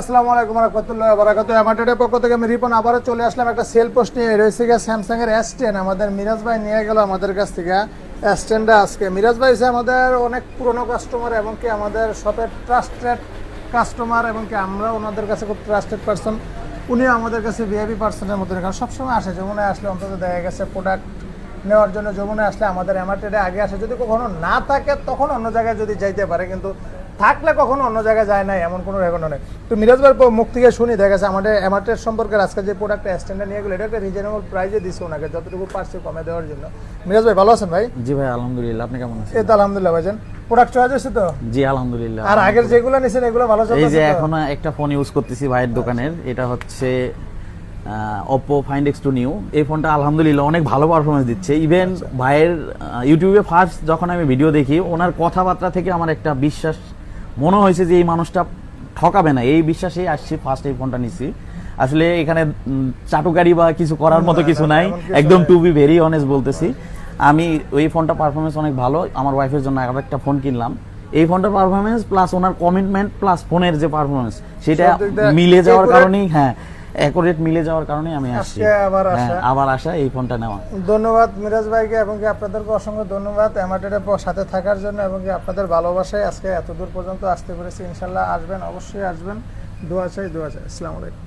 আসসালামু আলাইকুম রহমতুল্লাহ বারাকাতু অ্যামাটেডের পক্ষ থেকে আমি রিপন আবারও চলে আসলাম একটা সেল পোস্ট নিয়ে। রয়েছে গিয়ে স্যামসাং এর এস টেন আমাদের মিরাজ ভাই নিয়ে গেল আমাদের কাছ থেকে এস টেনটা আজকে। মিরাজ ভাই হচ্ছে আমাদের অনেক পুরনো কাস্টমার এবং কি আমাদের শপের ট্রাস্টেড কাস্টমার এবং কি আমরা ওনাদের কাছে খুব ট্রাস্টেড পার্সন উনিও আমাদের কাছে ভিআইপি পার্সনের মতো কারণ সবসময় আসে, যমুনায় আসলে অন্তত দেখা গেছে প্রোডাক্ট নেওয়ার জন্য। যমুনায় আসলে আমাদের অ্যামাটেডে আগে আসে। যদি কখনো না থাকে, তখন অন্য জায়গায় যদি যাইতে পারে। কিন্তু থাকলে কখনো অন্য জায়গায় যায় নাই এমন কোনো রেকর্ড নেই। তো মিরাজ প- মুখ থেকে শুনি দেখা গেছে আমাদের অ্যামাটেড সম্পর্কে আজকে যে প্রোডাক্ট স্ট্যান্ডার্ড নিয়ে গেলো এটা একটা রিজনেবল প্রাইসে দিচ্ছে ওনাকে যতটুকু পারছে কমে দেওয়ার জন্য। মিরাজ ভাই ভালো আছেন ভাই? জি ভাই আলহামদুলিল্লাহ আপনি কেমন আছেন? এই তো আলহামদুলিল্লাহ ভাইজান প্রোডাক্ট চয়েস হয়েছে তো? জি আলহামদুলিল্লাহ আর আগের যেগুলো নিছেন এগুলো ভালো এই যে এখন একটা ফোন ইউজ করতেছি ভাইয়ের দোকানের এটা হচ্ছে Oppo Find X two new এই ফোনটা আলহামদুলিল্লাহ অনেক ভালো পারফরমেন্স দিচ্ছে। ইভেন ভাইয়ের ইউটিউবে ফার্স্ট যখন আমি ভিডিও দেখি ওনার কথাবার্তা থেকে আমার একটা বিশ্বাস মনে হয়েছে যে এই মানুষটা ঠকাবে না। এই বিশ্বাসেই আসছি ফার্স্ট এই ফোনটা নিছি। আসলে এখানে চাটুকারি বা কিছু করার মতো কিছু নাই। একদম টু বি ভেরি অনেস্ট বলতেছি। আমি ওই ফোনটা পারফরমেন্স অনেক ভালো। আমার ওয়াইফের জন্য আরও একটা ফোন কিনলাম। এই ফোনটার পারফরমেন্স প্লাস ওনার কমিটমেন্ট প্লাস ফোনের যে পারফরমেন্স সেটা মিলে যাওয়ার কারণেই হ্যাঁ। অ্যাকুরেট মিলে যাওয়ার কারণে আমি আসছি। আবার হ্যাঁ, আসা। আবার আসা এই ফোনটা নেওয়া। ধন্যবাদ মিরাজ ভাইকে এবং কি আপনাদেরকে অসংখ্য ধন্যবাদ অ্যামাটের সাথে থাকার জন্য এবং কি আপনাদের ভালোবাসায় আজকে এত দূর পর্যন্ত আসতে পেরেছি। ইনশাল্লাহ আসবেন অবশ্যই আসবেন। দোয়া চাই দোয়া চাই। আসসালামু আলাইকুম।